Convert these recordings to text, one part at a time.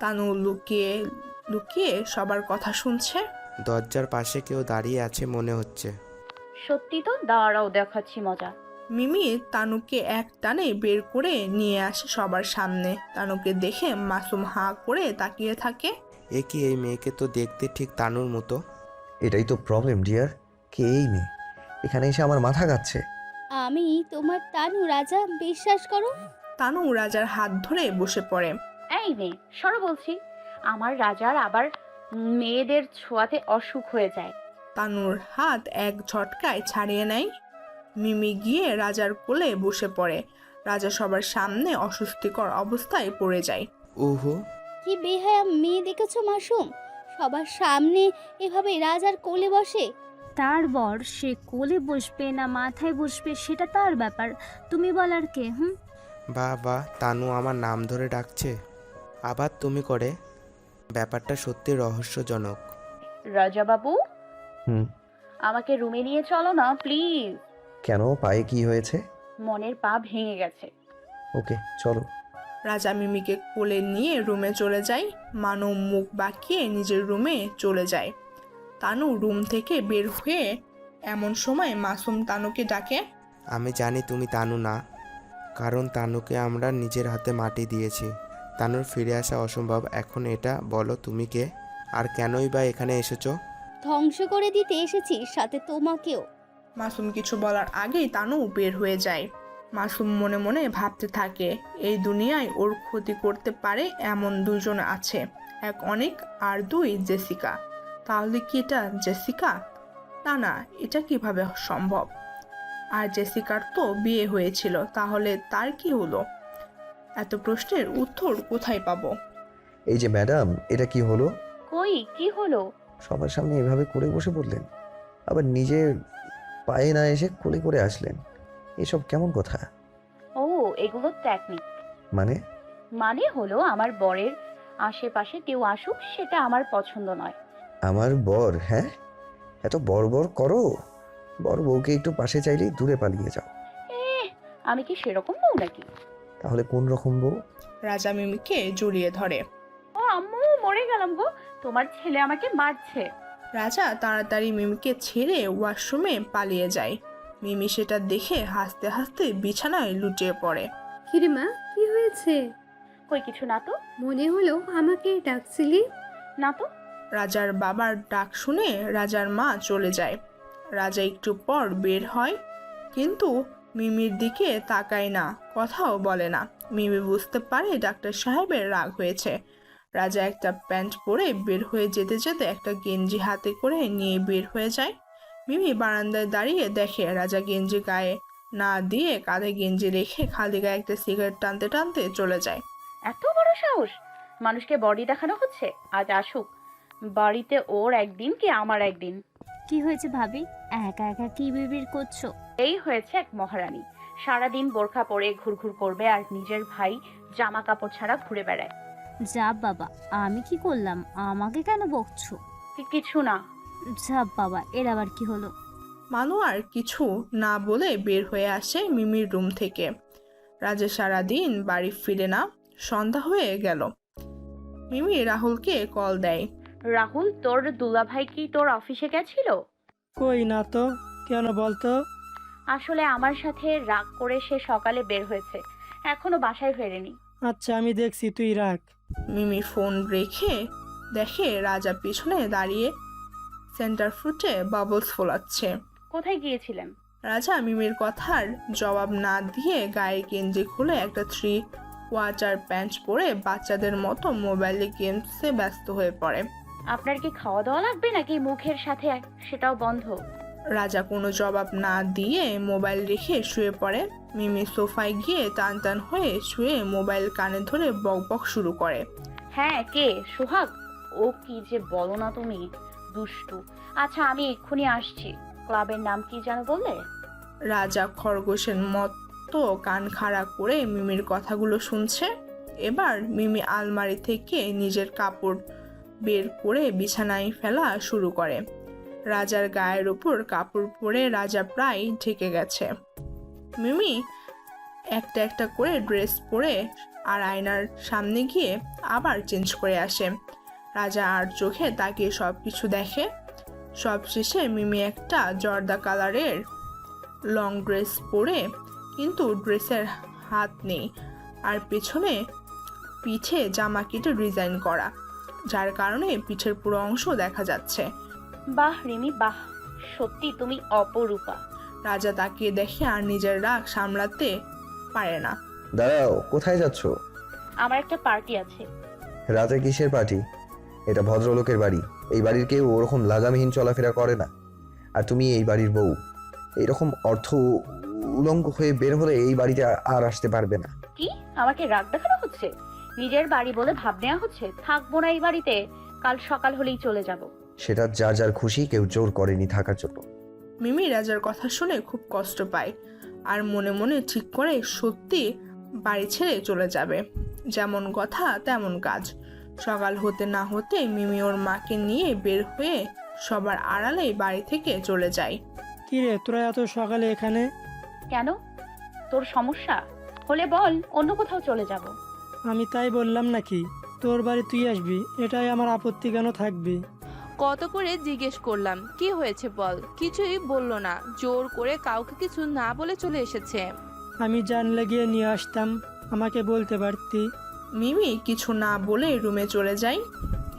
তানু লুকিয়ে লুকিয়ে সবার কথা শুনছে। দরজার পাশে কেউ দাঁড়িয়ে আছে মনে হচ্ছে। সত্যি তো? দাঁড়াও দেখাচ্ছি মজা। মিমি তানুকে এক টানে বের করে নিয়ে আসে সবার সামনে। তানুকে দেখে মাসুম হাঁ করে তাকিয়ে থাকে। এ কি এই মেয়েকে তো দেখতে ঠিক তানুর মতো? এটাই তো প্রবলেম ডিয়ার কে এই মেয়ে? এখানে এসে আমার মাথা খাচ্ছে আমি তোমার তানু রাজা বিশ্বাস করো? তানু রাজার হাত ধরে বসে পড়ে। এই নে সরো বলছি। আমার রাজার আবার মেয়েদের ছোঁয়াতে অসুখ হয়ে যায়। তানুর হাত এক ঝটকায় ছাড়িয়ে নেয়। মিমি গিয়ে রাজার কোলে বসে পড়ে। রাজা সবার সামনে অস্বস্তিকর অবস্থায় পড়ে যায়। ওহো। কি বেহায়া মেয়ে দেখেছ মাসুম? সবার সামনে এভাবে রাজার কোলে বসে? তার বর সে কোলে বসবে না মাথায় বসবে সেটা তার ব্যাপার। তুমি বলার কে হুম? বা বা তানু আমার নাম ধরে ডাকছে। আবার তুমি করে। ব্যাপারটা সত্যি রহস্যজনক। রাজা বাবু হুম। আমাকে রুমে নিয়ে চলো না প্লিজ। কেন? পায়ে কি হয়েছে? মনের পা ভেঙে গেছে। ওকে চলো। রাজা মিমিকে কোলে নিয়ে রুমে চলে যায়। মানব মুখ বাঁকিয়ে নিজের রুমে চলে যায়। তানু রুম থেকে বের হয়ে এমন সময় মাসুম তানুকে ডাকে। আমি জানি তুমি তানু না কারণ তানুকে আমরা নিজের হাতে মাটি দিয়েছি। তানুর ফিরে আসা অসম্ভব এখন এটা বলো তুমি কে? আর কেনই বা এখানে এসেছ? ধ্বংস করে দিতে এসেছি সাথে তোমাকেও। মাসুম কিছু বলার আগেই তানু বের হয়ে যায়। মাসুম মনে মনে ভাবতে থাকে এই দুনিয়ায় ওর ক্ষতি করতে পারে এমন দুজন আছে এক অনেক আর দুই জেসিকা। তাহলে কি এটা জেসিকা? না না এটা কীভাবে সম্ভব? আর জেসিকার তো বিয়ে হয়েছিল তাহলে তার কি হলো? এত প্রশ্নের উত্তর কোথায় পাবো? এই যে ম্যাডাম এটা কি হলো? কই কি হলো? সবার সামনে এভাবে করে বসে পড়লেন আবার নিজের পায়ে না এসে কোলে করে আসলেন। এসব কেমন কথা? ও এগুলো টেকনিক মানে? মানে হলো আমার বরের আশেপাশে কেউ আসুক সেটা আমার পছন্দ নয়। আমার বর হ্যাঁ? এত বর বর করো? বর বউকে একটু পাশে চাইলেই দূরে পালিয়ে যাও। এ আমি কি সেরকম বউ নাকি? তাহলে কোন রকম বউ? রাজা মিমিকে জড়িয়ে ধরে। ও আম্মু মরে গেলাম গো। তোমার ছেলে আমাকে মারছে। রাজা তাড়াতাড়ি মিমিকে ছেড়ে ওয়াশরুমে পালিয়ে যায়। মিমি সেটা দেখে হাসতে হাসতে বিছানায় লুটিয়ে পড়ে। কিরে মা কি হয়েছে? কই কিছু না তো। মনে হলো আমাকে ডাকছিলি। না তো। রাজার বাবার ডাক শুনে রাজার মা চলে যায়। রাজা একটু পর বের হয় কিন্তু মিমির দিকে তাকায় না কথাও বলে না। মিমি বুঝতে পারে ডাক্তার সাহেবের রাগ হয়েছে। রাজা একটা প্যান্ট পরে বের হয়ে যেতে যেতে একটা গেঞ্জি হাতে করে নিয়ে বের হয়ে যায়। মিমি বারান্দায় দাঁড়িয়ে দেখে রাজা গেঞ্জি গায়ে না দিয়ে কাঁধে গেঞ্জি রেখে খালি গায়ে একটা সিগারেট টানতে টানতে চলে যায়। এত বড় সাহস! মানুষকে বডি দেখানো হচ্ছে আজ আসুক। বাড়িতে ওর একদিন কি আমার একদিন? কি হয়েছে ভাবি? একা একা কি বিবির করছ? এই হয়েছে এক মহারানী। সারাদিন বোরখা পরে ঘুরঘুর করবে আর নিজের ভাই জামা কাপড় ছাড়া ঘুরে বেড়ায়। যা বাবা আমি কি করলাম? আমাকে কেন বকছো? কি- কিছু না। যা বাবা এর আবার কি হলো? মানু আর কিছু না বলে বের হয়ে আসে মিমির রুম থেকে। রাজা সারাদিন বাড়ি ফিরে না সন্ধ্যা হয়ে গেল। মিমি রাহুলকে কল দেয়। রাহুল তোর দুলাভাই কি তোর অফিসে গেছিল? কই না তো কেন বলতো? আসলে আমার সাথে রাগ করে সে সকালে বের হয়েছে। এখনও বাসায় ফেরেনি। আচ্ছা আমি দেখছি তুই রাখ মিমি ফোন রেখে দেখে রাজা পিছনে দাঁড়িয়ে সেন্টার ফুটে বাবলস ফোলাচ্ছে। কোথায় গিয়েছিলেন? রাজা মিমির কথার জবাব না দিয়ে গায়ে গেঞ্জি খুলে একটা থ্রি কোয়ার্টার প্যান্ট পরে বাচ্চাদের মতো মোবাইলে গেমসে ব্যস্ত হয়ে পড়ে। আপনার কি খাওয়া দাওয়া লাগবে নাকি মুখের সাথে সেটাও বন্ধ। রাজা কোনো জবাব না দিয়ে মোবাইল রেখে শুয়ে পড়ে। মিমি সোফায় গিয়ে টান টান হয়ে শুয়ে মোবাইল কানে ধরে বক বক শুরু করে। হ্যাঁ কে? সোহাগ? ও কি যে বলো না তুমি দুষ্টু। আচ্ছা আমি এক্ষুনি আসছি। ক্লাবের নাম কি যেন বললে? রাজা খরগোশের মতো কান খাড়া করে মিমির কথাগুলো শুনছে। এবার মিমি আলমারি থেকে নিজের কাপড় বের করে বিছানায় ফেলা শুরু করে। রাজার গায়ের উপর কাপড় পরে রাজা প্রায় ঢেকে গেছে। মিমি একটা একটা করে ড্রেস পরে আর আয়নার সামনে গিয়ে আবার চেঞ্জ করে আসে। রাজা আর চোখে তাকিয়ে সব কিছু দেখে। সব শেষে মিমি একটা জর্দা কালারের লং ড্রেস পরে কিন্তু ড্রেসের হাত নেই আর পেছনে পিঠে জামা কেটে ডিজাইন করা, যার কারণে পিঠের পুরো অংশ দেখা যাচ্ছে। বাহ রিমি বাহ। সত্যি তুমি অপরূপা। রাজা তাকিয়ে দেখে আর নিজের রাগ সামলাতে পারে না। দাঁড়াও কোথায় যাচ্ছ? আমার একটা পার্টি আছে। রাতে কিসের পার্টি? এটা ভদ্রলোকের বাড়ি। এই বাড়ির কেউ ওরকম লাগামহীন চলাফেরা করে না। আর তুমি এই বাড়ির বউ। এইরকম অর্থ উলঙ্গ হয়ে বের হলে এই বাড়িতে আর- আর আসতে পারবে না। কি? আমাকে রাগ দেখানো হচ্ছে? নিজের বাড়ি বলে ভাব নেওয়া হচ্ছে? থাকব না এই বাড়িতে। কাল সকাল হলেই চলে যাব। সেটা যার যার খুশি কেউ জোর করেনি থাকার জন্য। মিমি রাজার কথা শুনে খুব কষ্ট পায় আর মনে মনে ঠিক করে সত্যি বাড়ি ছেড়ে চলে যাবে। যেমন কথা তেমন কাজ। সকাল হতে না হতে মিমি ওর মাকে নিয়ে বের হয়ে সবার আড়ালে বাড়ি থেকে চলে যায়। কি রে তোরা এত সকালে এখানে? কেন? তোর সমস্যা? হলে বল অন্য কোথাও চলে যাব। আমি তাই বললাম নাকি তোর বাড়ি তুই আসবি এটাই আমার আপত্তি কেন থাকবে? কত করে জিজ্ঞেস করলাম কি হয়েছে বল? কিছুই বলল না জোর করে কাউকে কিছু না বলে চলে এসেছে। আমি জানলে গিয়ে নিয়ে আসতাম আমাকে বলতে পারতি। মিমি কিছু না বলে রুমে চলে যায়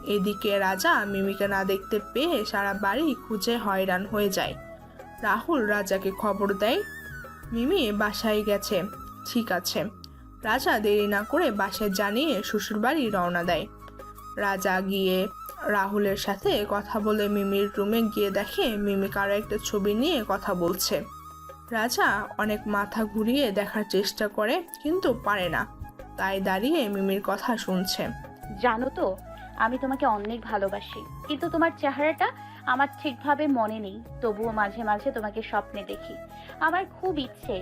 এদিকে রাজা মিমিকে না দেখতে পেয়ে সারা বাড়ি খুঁজে হয়রান হয়ে যায়। রাহুল রাজাকে খবর দেয় মিমি বাসায় গেছে ঠিক আছে। রাজা দেরি না করে বাসায় জানিয়ে শ্বশুরবাড়ি রওনা দেয়। রাজা গিয়ে রাহুলের সাথে কথা বলে মিমির রুমে গিয়ে দেখে মিমি কারও একটা ছবি নিয়ে কথা বলছে। রাজা অনেক মাথা ঘুরিয়ে দেখার চেষ্টা করে, কিন্তু পারে না। তাই দাঁড়িয়ে মিমির কথা শুনছে। জানো তো, আমি তোমাকে অনেক ভালোবাসি, কিন্তু তোমার চেহারাটা আমার ঠিকভাবে মনে নেই, তবুও মাঝে মাঝে তোমাকে স্বপ্নে দেখি। আমার খুব ইচ্ছে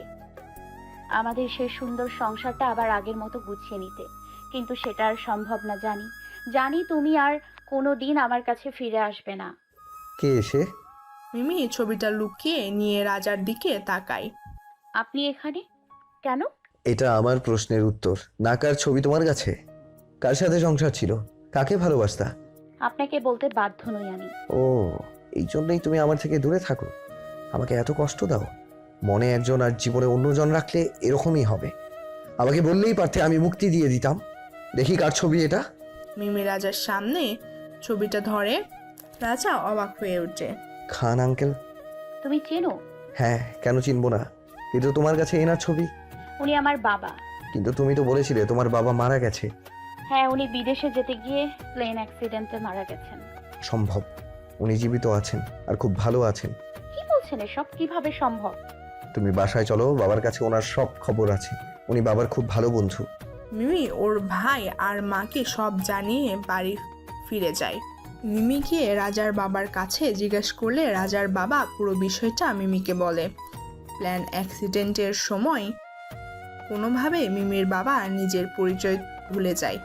আমাদের সেই সুন্দর সংসারটা আবার আগের মতো গুছিয়ে নিতে, কিন্তু সেটা আর সম্ভব না জানি। জানি তুমি আর কোনো দিন আমার কাছে ফিরে আসবে না। কে এসে? মিমি ছবিটা লুকিয়ে নিয়ে রাজার দিকে তাকায়। আপনি এখানে? কেন? এটা আমার প্রশ্নের উত্তর। নাকার ছবি তোমার কাছে? কার সাথে সংসার ছিল? কাকে ভালোবাসতা? আপনাকে বলতে বাধ্য নই আমি। ও এই জন্যই তুমি আমার থেকে দূরে থাকো। আমাকে এত কষ্ট দাও। মনে একজন আর জীবনে অন্যজন রাখলে এরকমই হবে। আমাকে বললেই পারতে আমি মুক্তি দিয়ে দিতাম। দেখি কার ছবি এটা। মিমি রাজার সামনে ছবিটা ধরে রাজা অবাক হয়ে ওঠে খান আঙ্কেল। তুমি চেনো? হ্যাঁ কেন চিনবো না? কিন্তু তোমার কাছে এনার ছবি। উনি আমার বাবা। কিন্তু তুমি তো বলেছিলে তোমার বাবা মারা গেছে। হ্যাঁ উনি বিদেশে যেতে গিয়ে প্লেন অ্যাক্সিডেন্টে মারা গেছেন। সম্ভব। উনি জীবিত আছেন আর খুব ভালো আছেন। কি বলছেন এসব? কীভাবে সম্ভব? তুমি বাসায় চলো বাবার কাছে ওনার সব খবর আছে। উনি বাবার খুব ভালো বন্ধু। মিমি ওর ভাই আর মাকে সব জানিয়ে বাড়ি ফিরে যায়। মিমি গিয়ে রাজার বাবার কাছে জিজ্ঞেস করলে রাজার বাবা পুরো বিষয়টা মিমিকে বলে। প্ল্যান অ্যাক্সিডেন্টের সময় কোনোভাবে মিমির বাবা নিজের পরিচয় ভুলে যায়।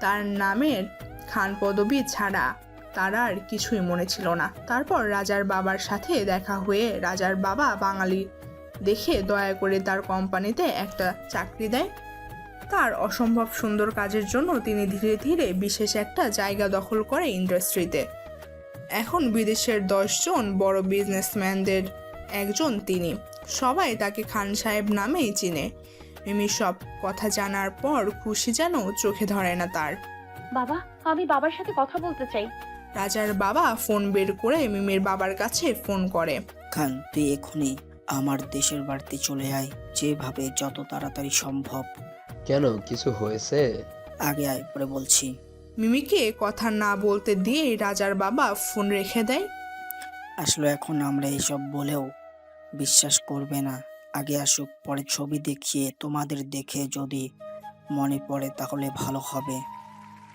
তার নামের খান পদবী ছাড়া তার আর কিছুই মনে ছিল না। তারপর রাজার বাবার সাথে দেখা হয়ে রাজার বাবা বাঙালি দেখে দয়া করে তার কোম্পানিতে একটা চাকরি দেয়। তার অসম্ভব সুন্দর কাজের জন্য তিনি ধীরে ধীরে বিশেষ একটা জায়গা দখল করে ইন্ডাস্ট্রিতে। এখন বিদেশের দশজন বড় বিজনেসম্যানদের একজন তিনি। সবাই তাকে খান সাহেব নামেই চিনে। মিমি সব কথা জানার পর খুশি যেন চোখে ধরে না তার। বাবা আমি বাবার সাথে কথা বলতে চাই। রাজার বাবা ফোন বের করে মিমির বাবার কাছে ফোন করে। খান তুই এখনই আমার দেশের বাড়িতে চলে আয়। যেভাবে যত তাড়াতাড়ি সম্ভব। কেন? কিছু হয়েছে? আগে আয় পরে বলছি। মিমিকে কথা না বলতে দিয়েই রাজার বাবা ফোন রেখে দেয়। আসলে এখন আমরা এইসব বলেও বিশ্বাস করবে না। আগে আসুক পরে ছবি দেখিয়ে তোমাদের দেখে যদি মনে পড়ে তাহলে ভালো হবে।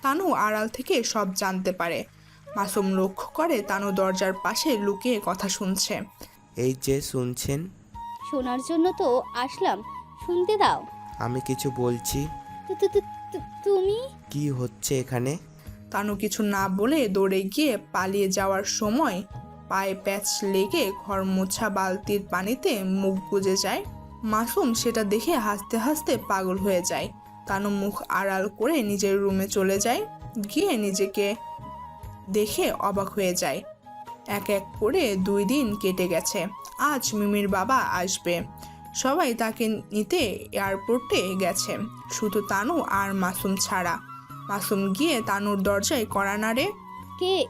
তানু আড়াল থেকে সব জানতে পারে। মাসুম লক্ষ্য করে তানু দরজার পাশে লুকিয়ে কথা শুনছে। এই যে শুনছেন? শোনার জন্য তো আসলাম। শুনতে দাও। আমি কিছু বলছি। তু- তু- তু- তু- তুমি? কি হচ্ছে এখানে? তানু কিছু না বলে দৌড়ে গিয়ে পালিয়ে যাওয়ার সময় পায়ে প্যাচ লেগে ঘর মোছা বালতির পানিতে মুখ গুজে যায়। মাসুম সেটা দেখে হাসতে হাসতে পাগল হয়ে যায়। তানু মুখ আড়াল করে নিজের রুমে চলে যায়। গিয়ে নিজেকে দেখে অবাক হয়ে যায়। এক এক করে দুই দিন কেটে গেছে। আজ মিমির বাবা আসবে। সবাই তাকে নিতে এয়ারপোর্টে গেছে। শুধু তানু আর মাসুম ছাড়া। মাসুম গিয়ে তানুর দরজায় কড়া নাড়ে কে?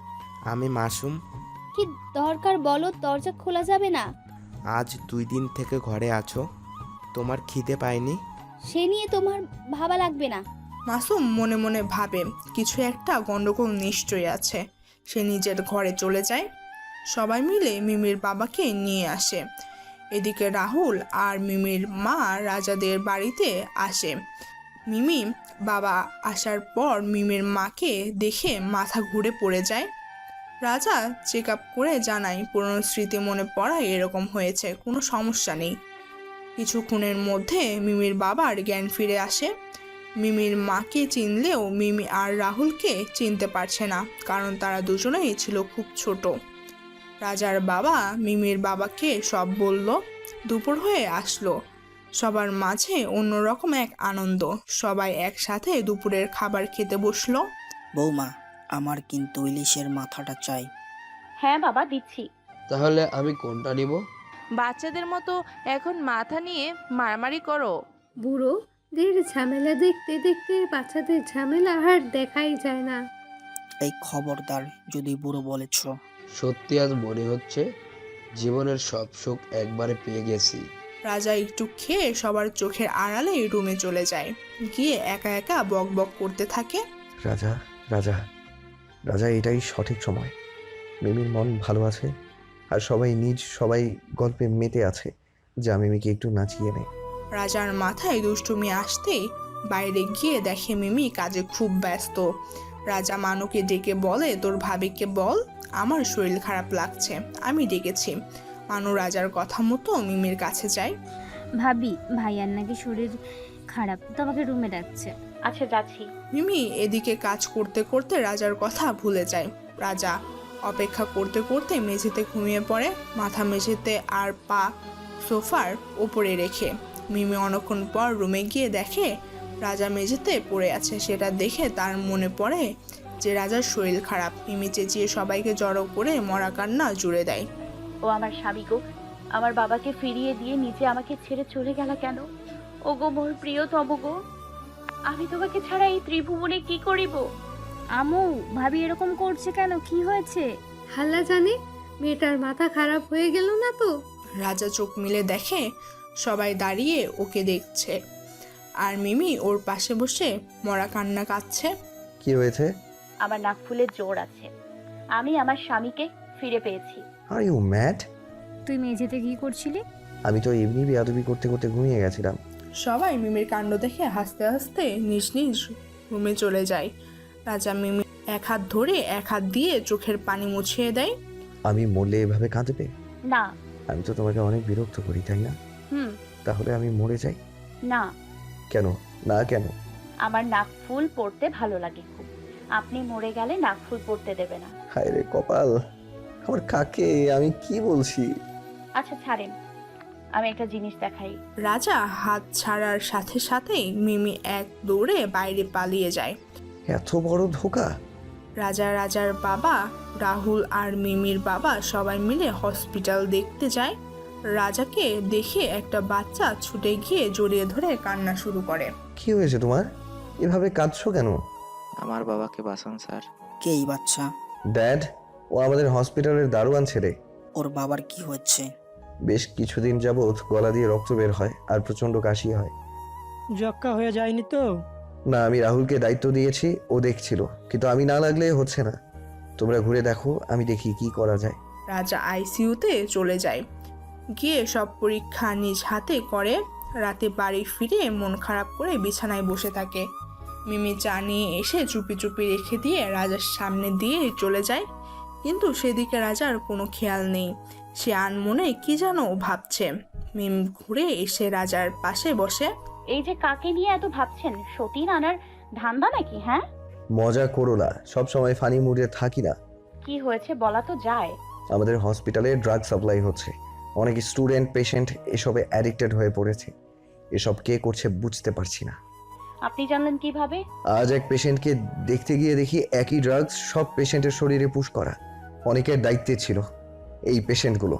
আমি মাসুম। কি দরকার বলো দরজা খোলা যাবে না? আজ দুই দিন থেকে ঘরে আছো। তোমার খিদে পায়নি? সে নিয়ে তোমার ভাবা লাগবে না। মাসুম মনে মনে ভাবে কিছু একটা গন্ডগোল নিশ্চয়ই আছে। সে নিজের ঘরে চলে যায়। সবাই মিলে মিমির বাবাকে নিয়ে আসে। এদিকে রাহুল আর মিমির মা রাজাদের বাড়িতে আসে। মিমি বাবা আসার পর মিমির মাকে দেখে মাথা ঘুরে পড়ে যায়। রাজা চেক আপ করে জানায়, পুরনো স্মৃতি মনে পড়ায় এরকম হয়েছে, কোনো সমস্যা নেই। কিছুক্ষণের মধ্যে মিমির বাবার জ্ঞান ফিরে আসে। মিমির মাকে চিনলেও মিমি আর রাহুলকে চিনতে পারছে না, কারণ তারা দুজনেই ছিল খুব ছোট। রাজার বাবা মিমির বাবাকে সব বলল দুপুর হয়ে আসলো। সবার মাঝে অন্যরকম এক আনন্দ। সবাই একসাথে দুপুরের খাবার খেতে বসল। বৌমা আমার কিন্তু ইলিশের মাথাটা চাই। হ্যাঁ বাবা দিচ্ছি। তাহলে আমি কোনটা নিব? বাচ্চাদের মতো এখন মাথা নিয়ে মারামারি করো। বুড়ো দের ঝামেলা দেখতে দেখতে বাচ্চাদের ঝামেলা আর দেখাই যায় না। এই খবরদার যদি বুড়ো বলেছ। সত্যি আজ মনে হচ্ছে জীবনের সব সুখ একবারে পেয়ে গেছি। রাজা একটু খেয়ে সবার চোখের আড়ালে রুমে চলে যায়। গিয়ে একা একা বক বক করতে থাকে। রাজা রাজা রাজা এটাই সঠিক সময়। মিমির মন ভালো আছে আর সবাই নিজ সবাই গল্পে মেতে আছে। যা মিমিকে একটু নাচিয়ে নেয় রাজার মাথায় দুষ্টুমি আসতেই বাইরে গিয়ে দেখে মিমি কাজে খুব ব্যস্ত। রাজা মানুকে ডেকে বলে তোর ভাবিকে বল আমার শরীর খারাপ লাগছে আমি ডেকেছি। মানু রাজার কথা মতো মিমির কাছে যায়। ভাবি ভাইয়ার নাকি শরীর খারাপ তোমাকে রুমে ডাকছে। আচ্ছা যাচ্ছি। মিমি এদিকে কাজ করতে করতে রাজার কথা ভুলে যায়। রাজা অপেক্ষা করতে করতে মেঝেতে ঘুমিয়ে পড়ে মাথা মেঝেতে আর পা সোফার ওপরে রেখে। মিমি অনেকক্ষণ পর রুমে গিয়ে দেখে রাজা মেঝেতে পড়ে আছে। সেটা দেখে তার মনে পড়ে যে রাজার শরীর খারাপ। মিমি চেঁচিয়ে সবাইকে জড়ো করে মরা কান্না জুড়ে দেয়। ও আমার স্বামী গো আমার বাবাকে ফিরিয়ে দিয়ে নিজে আমাকে ছেড়ে চলে গেল কেন? ও গো মোর প্রিয়তম গো আমি তোমাকে ছাড়া এই ত্রিভুবনে কি করিব? আমু ভাবি এরকম করছে কেন? কি হয়েছে? হাল্লা জানে মেয়েটার মাথা খারাপ হয়ে গেল না তো? রাজা চোখ মিলে দেখে সবাই দাঁড়িয়ে ওকে দেখছে। আর মিমি ওর পাশে বসে মরা কান্না কাঁদছে। কি হয়েছে? আমার নাক ফুলের জোর আছে। আমি আমার স্বামীকে ফিরে পেয়েছি। আর ইউ ম্যাড তুই মেঝেতে কি করছিলি? আমি তো এমনি বেয়াদবি করতে করতে ঘুমিয়ে গেছিলাম। সবাই মিমির কাণ্ড দেখে হাসতে হাসতে নিজ নিজ রুমে চলে যায়। রাজা মিমি এক হাত ধরে এক হাত দিয়ে চোখের পানি মুছিয়ে দেয়। আমি মরলে এভাবে কাঁদবে? না। আমি তো তোমাকে অনেক বিরক্ত করি তাই না? হুম। তাহলে আমি মরে যাই? না। কেন? না কেন? আমার নাক ফুল পড়তে ভালো লাগে খুব। আপনি মরে গেলে নাক ফুল পড়তে দেবে না। হায় রে কপাল আমার কাকে? আমি কি বলছি? আচ্ছা ছাড়েন। আমি একটা জিনিস দেখাই। রাজা হাত ছাড়ার সাথে সাথেই মিমি এক দৌড়ে বাইরে পালিয়ে যায়। এত বড় ধোকা? রাজা রাজার বাবা রাহুল আর মিমির বাবা সবাই মিলে হসপিটাল দেখতে যায়। রাজাকে দেখে একটা বাচ্চা ছুটে গিয়ে জড়িয়ে ধরে কান্না শুরু করে। কি হয়েছে তোমার? এভাবে কাঁদছো কেন? আমার বাবাকে বাঁচান স্যার। কে এই বাচ্চা? ড্যাড ও আমাদের হসপিটালের দারোয়ান ছেলে। ওর বাবার কি হচ্ছে বেশ কিছুদিন যাবৎ গলা দিয়ে রক্ত বের হয় আর প্রচণ্ড কাশি হয়। জক্কা হয়ে যায়নি তো? না আমি রাহুলকে দায়িত্ব দিয়েছি ও দেখছিল। কিন্তু আমি না লাগলে হচ্ছে না। তোমরা ঘুরে দেখো আমি দেখি কি করা যায়। রাজা আইসিইউতে চলে যায়। গিয়ে সব পরীক্ষা নিজ হাতে করে রাতে বাড়ি ফিরে মন খারাপ করে বিছানায় বসে থাকে। মিমি চা নিয়ে এসে চুপি চুপি রেখে দিয়ে রাজার সামনে দিয়ে চলে যায়। কিন্তু সেদিকে রাজার কোনো খেয়াল নেই। সে আনমনে কি যেন ভাবছে। মিম ঘুরে এসে রাজার পাশে বসে। এই যে কাকে নিয়ে এত ভাবছেন? সতীন আনার ধান্দা নাকি হ্যাঁ? মজা করো না। সবসময় ফানি মুডে থাকি না। কি হয়েছে বলা তো যায়। আমাদের হসপিটালে ড্রাগ সাপ্লাই হচ্ছে। অনেক স্টুডেন্ট পেশেন্ট এসবে অ্যাডিক্টেড হয়ে পড়েছে। এসব কে করছে বুঝতে পারছি না। আপনি জানলেন কীভাবে? আজ এক পেশেন্টকে দেখতে গিয়ে দেখি একই ড্রাগস সব পেশেন্টের শরীরে পুশ করা। অনেকের দায়িত্বে ছিল এই পেশেন্টগুলো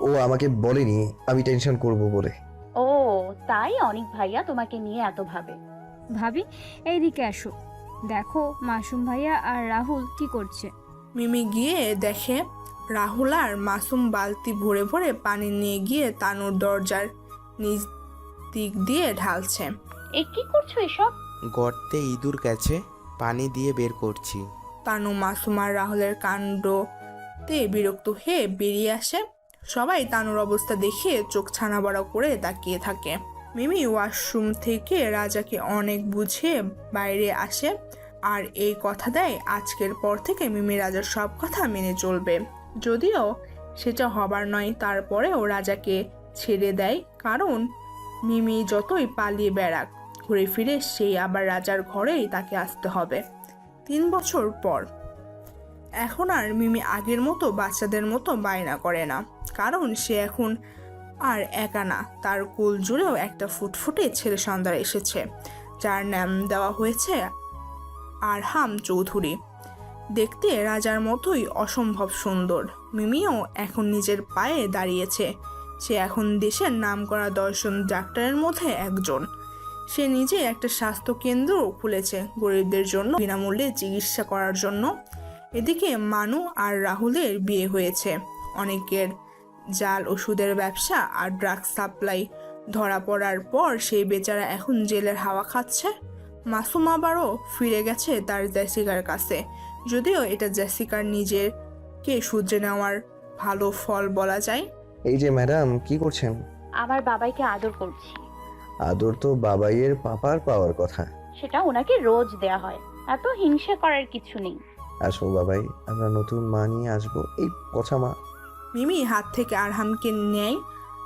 ও আমাকে বলেনি আমি টেনশন করব বলে। ও তাই অনেক ভাইয়া তোমাকে নিয়ে এত ভাবে? ভাবি এইদিকে আসো। দেখো মাসুম ভাইয়া আর রাহুল কি করছে। মিমি গিয়ে দেখে রাহুল আর মাসুম বালতি ভরে ভরে পানি নিয়ে গিয়ে তানুর দরজার নিজ দিক দিয়ে ঢালছে। এ কি করছ এসব? গর্তে ইঁদুর গেছে পানি দিয়ে বের করছি। তানু মাসুম আর রাহুলের কাণ্ডতে বিরক্ত হয়ে বেরিয়ে আসে। সবাই তানুর অবস্থা দেখে চোখ ছানা বড় করে তাকিয়ে থাকে। মিমি ওয়াশরুম থেকে রাজাকে অনেক বুঝিয়ে বাইরে আসে। আর এই কথা দেয় আজকের পর থেকে মিমি রাজার সব কথা মেনে চলবে। যদিও সেটা হবার নয়, তারপরেও রাজাকে ছেড়ে দেয়, কারণ মিমি যতই পালিয়ে বেড়াক, ঘুরে ফিরে সেই আবার রাজার ঘরেই তাকে আসতে হবে। তিন বছর পর। এখন আর মিমি আগের মতো বাচ্চাদের মতো বায়না করে না, কারণ সে এখন আর একা না, তার কোল জুড়েও একটা ফুটফুটে ছেলে সন্তান এসেছে, যার নাম দেওয়া হয়েছে আরহাম চৌধুরী। দেখতে রাজার মতোই অসম্ভব সুন্দর। মিমিও এখন নিজের পায়ে দাঁড়িয়েছে। সে এখন দেশের নামকরা দর্শন ডাক্তারের মধ্যে একজন। সে নিজে একটা স্বাস্থ্য কেন্দ্র খুলেছে গরিবদের জন্য, বিনামূল্যে চিকিৎসা করার জন্য। এদিকে মানু আর রাহুলের বিয়ে হয়েছে। অনেকের জাল ওষুধের ব্যবসা আর ড্রাগস সাপ্লাই। ধরা পড়ার পর সেই বেচারা এখন জেলের হাওয়া খাচ্ছে। মাসুম আবারও ফিরে গেছে তার জ্যাসিকার কাছে। যদিও এটা জ্যাসিকার নিজেরকে শুধরে নেওয়ার ভালো ফল বলা যায়। এই যে ম্যাডাম কি করছেন? আমার বাবাইকে আদর করছি। আদর তো বাবাইয়ের পাপার পাওয়ার কথা। সেটা ওনাকে রোজ দেয়া হয়। এত হিংসা করার কিছু নেই। আসো বাবাই আমরা নতুন মা নিয়ে আসব। এই কথা মা। মিমি হাত থেকে আরহামকে নেয়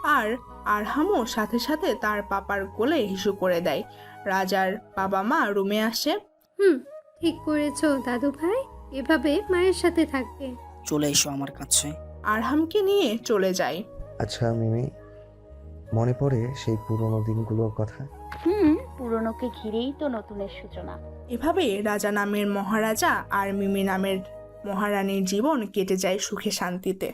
আর আরহামও সাথে সাথে তার পাপার কোলে হিসু করে দেয়। রাজার বাবা মা রুমে আসে। হুম ঠিক করেছ দাদু ভাই এভাবে মায়ের সাথে থাকবে। চলে এসো আমার কাছে। আরহামকে নিয়ে চলে যায় আচ্ছা মিমি মনে পড়ে সেই পুরোনো দিনগুলোর কথা? হুম পুরনোকে ঘিরেই তো নতুনের সূচনা। এভাবে রাজা নামের মহারাজা আর মিমি নামের মহারানীর জীবন কেটে যায় সুখে শান্তিতে।